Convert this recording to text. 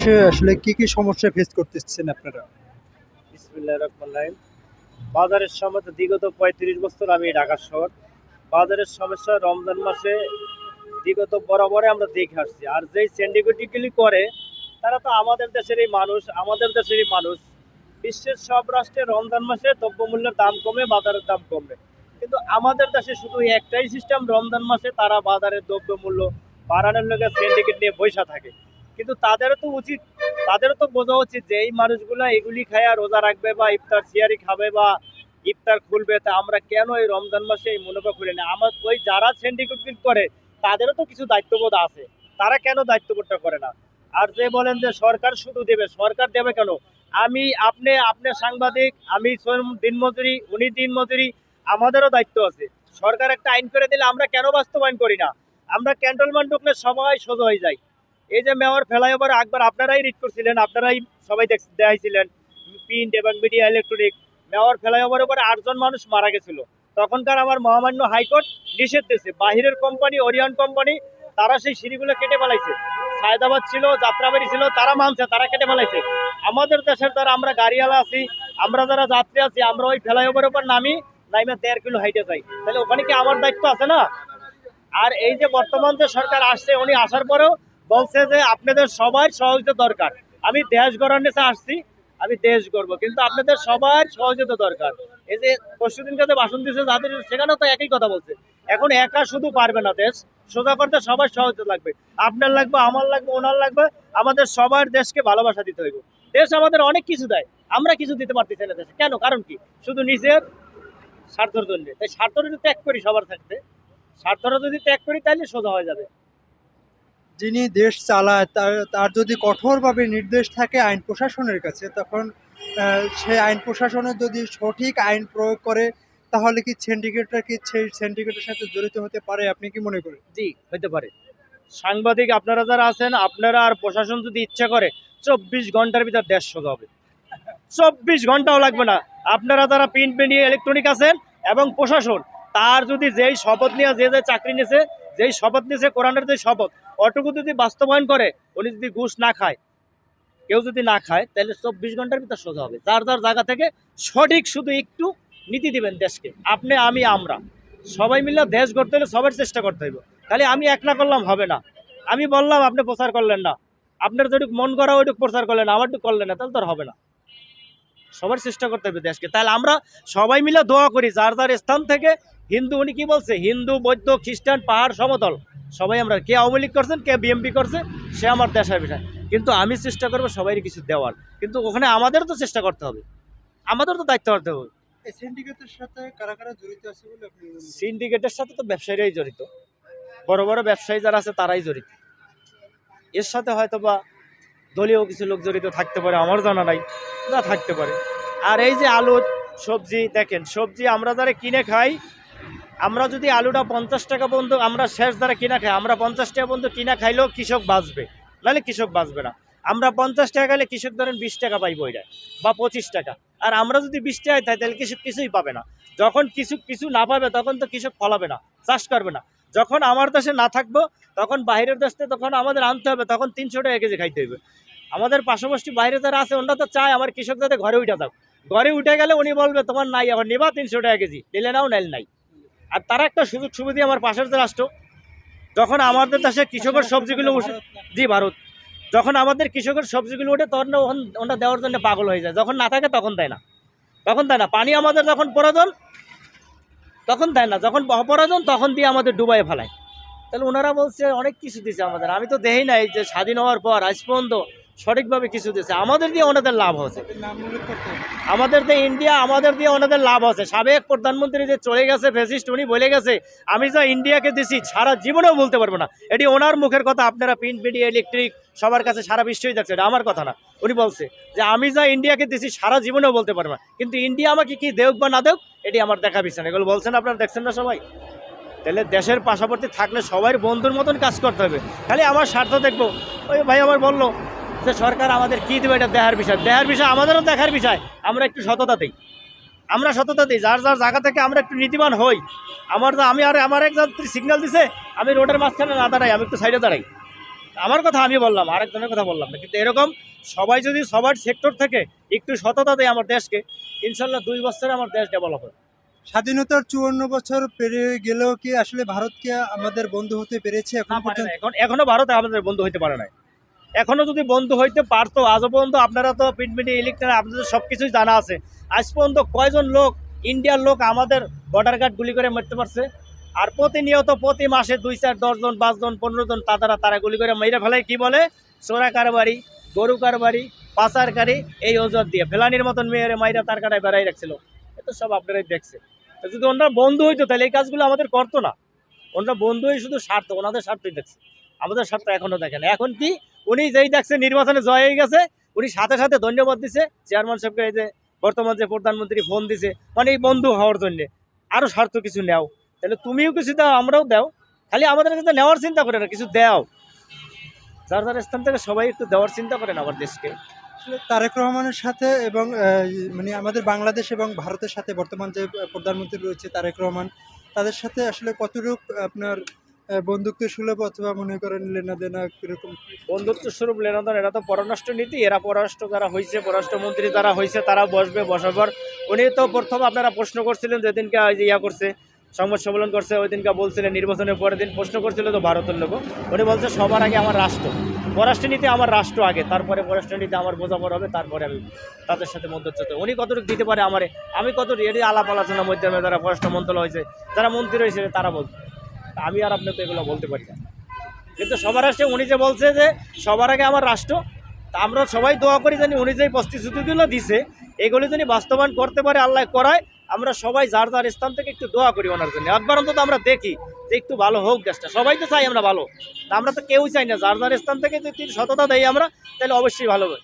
আসলে কি কি সমস্যা ফেস করতেছেন আপনারা? বাজারের সমস্যা, বিগত পঁয়ত্রিশ বছর আমি ঢাকা শহর। বাজারের সমস্যা, রমজান মাসে বিগত বরাবরে আমরা দেখে আসছি। আর যেই সিন্ডিকেটগুলি করে, তারা তো আমাদের দেশেরই মানুষ, আমাদের দেশেরই মানুষ। বিশ্বের সব রাষ্ট্রে রমজান মাসে দ্রব্যমূল্যের দাম কমে, বাজারের দাম কমে। কিন্তু আমাদের দেশে শুধু একটাই সিস্টেম রমজান মাসে তারা বাজারের দ্রব্যমূল্য বাড়ানোর লোকে সিন্ডিকেট নিয়ে বৈশা থাকে। কিন্তু তাদেরও তো উচিত, তাদেরও তো বোঝা উচিত যে এই মানুষগুলো এগুলি খায়া রোজা রাখবে বা ইফতার সিয়ারি খাবে বা ইফতার খুলবে, তা আমরা কেন এই রমজান মাসে এই মুনাফা খুলি না? আমার ওই যারা সিন্ডিকেট করে, তাদেরও তো কিছু দায়িত্ববোধ আছে, তারা কেন দায়িত্ববোধটা করে না? আর যে বলেন যে সরকার শুধু দেবে, সরকার দেবে কেন? আমি, আপনি আপনি সাংবাদিক, আমি দিনমজুরি, উনি দিনমজুরি, আমাদেরও দায়িত্ব আছে। সরকার একটা আইন করে দিলে আমরা কেন বাস্তবায়ন করি না? আমরা ক্যান্টনমেন্ট ঢুকলে সবাই সোজা হয়ে যায় এই যে মেয়র ফ্লাইওভার একবার আপনারাই রিড করছিলেন, আপনারাই সবাই দেখাইছিলেন। প্রিন্ট এবং মিডিয়া ইলেকট্রনিক মেয়র ফ্লাইওভারের উপরে আটজন মানুষ মারা গেছিল। তখনকার আমার মহামান্য হাইকোর্ট নিষেধ দিয়েছে। বাহিরের কোম্পানি ওরিয়ন কোম্পানি তারা সেই সিঁড়িগুলো কেটে ফেলাইছে। সায়দাবাদ ছিল, যাত্রাবাড়ি ছিল, তারা মানছে, তারা কেটে ফেলাইছে। আমাদের দেশের দ্বারা আমরা গাড়িওয়ালা আছি, আমরা যারা যাত্রী আছি, আমরা ওই ফ্লাইওভারের উপর নামি, নাইমে দেড় কিলো হাইটে যাই। তাহলে ওখানে কি আমার দায়িত্ব আছে না? আর এই যে বর্তমান যে সরকার আসছে, উনি আসার পরেও বলছে যে আপনাদের সবার সহযোগিতা দরকার। আমি দেশ গড়ার নিচে আসছি, আমি দেশ গড়বো, কিন্তু আপনাদের সবার সহযোগিতা দরকার। এই যে পরশুদিনকে যে ভাষণ দিচ্ছে যাদের সেখানেও তো একই কথা বলছে। এখন একা শুধু পারবে না দেশ, সোজা করতে সবার সহযোগিতা লাগবে। আপনার লাগবে, আমার লাগবে, ওনার লাগবে, আমাদের সবার দেশকে ভালোবাসা দিতে হইব। দেশ আমাদের অনেক কিছু দেয়, আমরা কিছু দিতে পারতেছি না দেশে। কেন? কারণ কি? শুধু নিজের স্বার্থের জন্য। তাই স্বার্থ যদি ত্যাগ করি সবার থাকতে, স্বার্থটা যদি ত্যাগ করি তাহলে সোজা হয়ে যাবে। যিনি দেশ চালায়, তার তার যদি কঠোরভাবে নির্দেশ থাকে আইন প্রশাসনের কাছে, তখন সেই আইন প্রশাসনের যদি সঠিক আইন প্রয়োগ করে, তাহলে কি সিন্ডিকেটরা কি সেই সিন্ডিকেটের সাথে জড়িত হতে পারে? আপনি কি মনে করেন? জি হতে পারে। সাংবাদিক, আপনারা যারা আছেন, আপনারা আর প্রশাসন যদি ইচ্ছা করে, চব্বিশ ঘণ্টার ভিতর দেশ সোজা হবে চব্বিশ ঘন্টাও লাগবে না। আপনারা যারা প্রিন্ট মিডিয়া ইলেকট্রনিক আছেন এবং প্রশাসন, তার যদি যেই শপথ নিয়ে, যে যে চাকরি নিয়েছে যেই শপথ নিয়েছে, কোরআনের যে শপথ অটুকু যদি বাস্তবায়ন করে, উনি যদি ঘুষ না খায়, কেউ যদি না খায়, তাহলে চব্বিশ ঘণ্টার ভিতর সোজা হবে। যার যার জায়গা থেকে সঠিক শুধু একটু নীতি দিবেন দেশকে। আপনি, আমি, আমরা। সবাই মিলে দেশ গড়তে হলে সবার চেষ্টা করতে হইব। খালি আমি একলা করলাম, হবে না। আমি বললাম, আপনি প্রচার করলেন না। আপনার যেটুকু মন করা ওইটুকু প্রচার করলেন না। আমারটুকু করলেন না, তাহলে তো হবে না। সবার চেষ্টা করতে হবে দেশকে। তাহলে আমরা সবাই মিলে দোয়া করি, যার যার স্থান থেকে হিন্দু উনি কি বলছে? হিন্দু বৌদ্ধ খ্রিস্টান পাহাড় সমতল। সবাই আমরা কে আওয়ামী লীগ করছেন কে বিএমপি করছে সে আমার দেশের বিষয়। কিন্তু আমি চেষ্টা করব সবাই কিছু দেওয়ার। কিন্তু ওখানে আমাদের তো চেষ্টা করতে হবে। আমাদের তো দায়িত্ব করতে হবে। সিন্ডিকেটের সাথে কারা কারা জড়িত আছে বলে আপনি করেন? সিন্ডিকেটের সাথে তো ব্যবসায়ীরাই জড়িত। বড় বড় ব্যবসায়ী যারা আছে তারাই জড়িত। এর সাথে হয়তো বা দলীয় কিছু লোক জড়িত থাকতে পারে আমার জানা নাই। না থাকতে পারে। আর এই যে আলু সবজি দেখেন সবজি আমরা যারা কিনে খাই আমরা যদি আলুটা পঞ্চাশ টাকা পর্যন্ত আমরা শেষ দ্বারা কিনা খাই, আমরা পঞ্চাশ টাকা পর্যন্ত কিনা খাইলেও কৃষক বাঁচবে। নাহলে কৃষক বাঁচবে না। আমরা পঞ্চাশ টাকা খাইলে কৃষক ধরেন বিশ টাকা পাইব ওইটা বা পঁচিশ টাকা। আর আমরা যদি বিশ টাকায় খাই, তাহলে কৃষক কিছুই পাবে না। যখন কিছু কিছু না পাবে, তখন তো কৃষক ফলাবে না, চাষ করবে না। যখন আমার দেশে না থাকব, তখন বাইরের দেশে তখন আমাদের আনতে হবে, তখন তিনশো টাকা কেজি খাইতে হবে আমাদের পাশাপাশি বাইরে যারা আছে ওনারা তো চায় আমার কৃষক যাতে ঘরে উঠে যাক। ঘরে উঠে গেলে উনি বলবে, তোমার নাই, আবার নিবা তিনশো টাকা কেজি, নিলে নাও, নেল নাই। আর তারা একটা সুযোগ সুবিধা আমার পাশের রাষ্ট্র, যখন আমাদের দেশে কৃষকের সবজিগুলো জি, ভারত। যখন আমাদের কৃষকের সবজিগুলো ওঠে, তখন ওটা দেওয়ার জন্য পাগল হয়ে যায়। যখন না থাকে, তখন দেয় না। তখন দেয় না। পানি আমাদের যখন প্রয়োজন তখন দেয় না। যখন অপ্রয়োজন তখন দিয়ে আমাদের ডুবাই ফেলায়। তাহলে ওনারা বলছে, অনেক কিছু দিছে আমাদের। আমি তো দেখি নাই যে স্বাধীন হওয়ার পর, আজ পর্যন্ত সঠিকভাবে কিছু দিছে আমাদের দিয়ে ওনাদের লাভ হচ্ছে। আমাদের দিয়ে ইন্ডিয়া, আমাদের দিয়ে ওনাদের লাভ আছে সাবেক প্রধানমন্ত্রী যে চলে গেছে, ফেসিস্ট, উনি বলে গেছে, আমি যা ইন্ডিয়াকে দিছি, সারা জীবনেও বলতে পারব না। এটি ওনার মুখের কথা, আপনারা প্রিন্ট মিডিয়া, ইলেকট্রিক, সবার কাছে সারা বিশ্বই দেখছে এটা আমার কথা না। উনি বলছে যে, আমি যা ইন্ডিয়াকে দিছি, সারা জীবনেও বলতে পারব না। কিন্তু ইন্ডিয়া আমাকে কি দেউক বা না দেউক, এটি আমার দেখা বিষয় না। এগুলো বলছেন আপনারা, দেখছেন না সবাই? তাহলে দেশের পাশাপাশি থাকলে সবাই বন্ধুর মতন কাজ করতে হবে। খালি আমার স্বার্থ দেখব। ওই ভাই আমার বলল যে সরকার আমাদের কী দেবে এটা দেখার বিষয়। দেখার বিষয় আমাদেরও দেখার বিষয়। আমরা একটু সততা দিই আমরা সততা দিই যার যার জায়গা থেকে আমরা একটু নীতিবান হই। আমার যা আমি আর আমার এক যাত্রী সিগন্যাল দিছে আমি রোডের মাঝখানে না দাঁড়াই আমি একটু সাইডে দাঁড়াই। আমার কথা আমি বললাম আরেকজনের কথা বললাম না। কিন্তু এরকম সবাই যদি সবার সেক্টর থেকে একটু সততা দেয় আমার দেশকে ইনশাল্লাহ দুই বছরে আমার দেশ ডেভেলপ হবে। স্বাধীনতার চুয়ান্ন বছর পেরিয়ে গেলেও কি আসলে ভারতকে আমাদের বন্ধু হতে পেরেছে এখন না পারে পর্যন্ত? এখন এখনও ভারত আমাদের বন্ধু হতে পারে নাই। এখনও যদি বন্ধু হইতে পারতো, আজও পর্যন্ত আপনারা তো প্রিন্ট মিডিয়া ইলেকট্রন আপনাদের সব কিছুই জানা আছে। আজ পর্যন্ত কয়জন লোক, ইন্ডিয়ার লোক আমাদের বর্ডার গার্ড গুলি করে মারতে পারছে? আর প্রতিনিয়ত প্রতি মাসে দুই চার দশজন পাঁচজন পনেরো জন তারা তারা গুলি করে মেরে ফেলায় কি বলে? চোরা কারবারি, গরু কারবারি পাচারকারী এই অজুহাত দিয়ে। ফেলানির মতন মেয়েরে মাইরা তার কাটায় বেড়াই রাখছিল। এটা সব আপনারাই দেখছে। যদি ওনারা বন্ধু হইতো, তাহলে এই কাজগুলো আমাদের করতো না। ওনারা বন্ধু হয়ে শুধু স্বার্থ, ওনাদের স্বার্থই দেখছে। আমাদের স্বার্থ এখনও দেখেন এখন কি? উনি যেই দেখছে নির্বাচনে জয় হয়ে গেছে, উনি সাথে সাথে ধন্যবাদ দিছে। চেয়ারম্যান সাহেবকে এই যে বর্তমান যে প্রধানমন্ত্রী ফোন দিছে মানে বন্ধু হওয়ার জন্যে। আরও স্বার্থ কিছু নেও। তাহলে তুমিও কিছু দাও, আমরাও দাও। খালি আমাদের কাছে নেওয়ার চিন্তা করে না, কিছু দাও। যার যার স্থান থেকে সবাই একটু দেওয়ার চিন্তা করেন আমার দেশকে। তারেক রহমানের সাথে এবং মানে আমাদের বাংলাদেশ এবং ভারতের সাথে বর্তমান যে প্রধানমন্ত্রী রয়েছে তারেক রহমান, তাদের সাথে আসলে কতটুক আপনার বন্ধুত্ব সুলভ অথবা মনে করেন লেনা দেনা কীরকম? বন্ধুত্ব স্বরূপ লেনদেন, এরা তো পররাষ্ট্র নীতি এরা পররাষ্ট্র যারা হয়েছে পররাষ্ট্রমন্ত্রী যারা হয়েছে তারা বসবে বসার পর উনি তো প্রথম আপনারা প্রশ্ন করছিলেন যেদিনকে ইয়া করছে, সংবাদ সম্মেলন করছে ওই দিনকে বলছিলেন নির্বাচনের পরের দিন প্রশ্ন করছিল তো ভারতের লোক উনি বলছে, সবার আগে আমার রাষ্ট্র। পররাষ্ট্র নীতি আমার রাষ্ট্র আগে, তারপরে পররাষ্ট্র নীতি আমার বোঝাপড় হবে, তারপরে আমি তাদের সাথে মধ্যচ্ছতে উনি কতটুকু দিতে পারে আমারে? আমি কতটুকু এটি আলাপ আলোচনার মাধ্যমে যারা পররাষ্ট্র মন্ত্রণালয় হয়েছে, যারা মন্ত্রী হয়েছে তারা বলছে আমি আর আপনাকে এগুলো বলতে পারি না। কিন্তু সবার আসে, উনি যে বলছে যে সবার আগে আমার রাষ্ট্র, তা আমরা সবাই দোয়া করি জানি উনি যে প্রতিশ্রুতিগুলো দিছে, এগুলি যদি বাস্তবায়ন করতে পারে, আল্লাহ করায়, আমরা সবাই যার যার স্থান থেকে একটু দোয়া করি ওনার জন্য। একবার অন্তত আমরা দেখি যে একটু ভালো হোক দেশটা। সবাই তো চাই আমরা ভালো। তা আমরা তো কেউ চাই না। যার যার স্থান থেকে যদি সততা দেই আমরা, তাহলে অবশ্যই ভালো হবে।